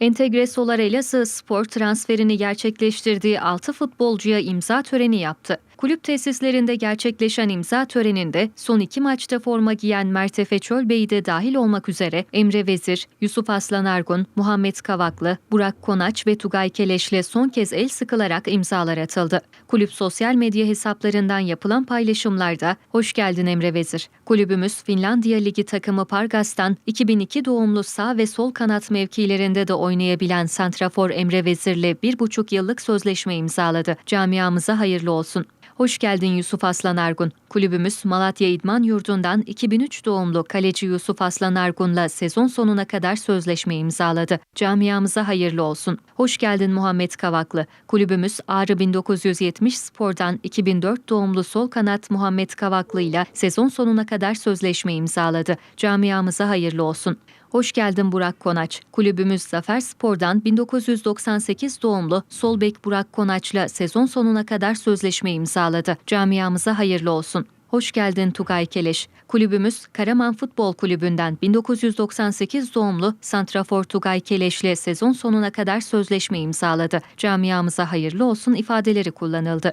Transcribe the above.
Entegre Solar Elazığ Spor transferini gerçekleştirdiği 6 futbolcuya imza töreni yaptı. Kulüp tesislerinde gerçekleşen imza töreninde son iki maçta forma giyen Mert Efe Çölbey de dahil olmak üzere Emre Vezir, Yusuf Aslan Argun, Muhammed Kavaklı, Burak Konaç ve Tugay Keleş'le son kez el sıkılarak imzalar atıldı. Kulüp sosyal medya hesaplarından yapılan paylaşımlarda "Hoş geldin Emre Vezir. Kulübümüz Finlandiya Ligi takımı Pargas'tan 2002 doğumlu sağ ve sol kanat mevkilerinde de oynayabilen santrafor Emre Vezir'le bir buçuk yıllık sözleşme imzaladı. Camiamıza hayırlı olsun. Hoş geldin Yusuf Aslan Argun. Kulübümüz Malatya İdman Yurdu'ndan 2003 doğumlu kaleci Yusuf Aslan Argun'la sezon sonuna kadar sözleşme imzaladı. Camiamıza hayırlı olsun. Hoş geldin Muhammed Kavaklı. Kulübümüz Ağrı 1970 Spor'dan 2004 doğumlu sol kanat Muhammed Kavaklı ile sezon sonuna kadar sözleşme imzaladı. Camiamıza hayırlı olsun. Hoş geldin Burak Konaç. Kulübümüz Zafer Spor'dan 1998 doğumlu sol bek Burak Konaç'la sezon sonuna kadar sözleşme imzaladı. Camiamıza hayırlı olsun. Hoş geldin Tugay Keleş. Kulübümüz Karaman Futbol Kulübü'nden 1998 doğumlu Santrafor Tugay Keleş'le sezon sonuna kadar sözleşme imzaladı. Camiamıza hayırlı olsun ifadeleri kullanıldı.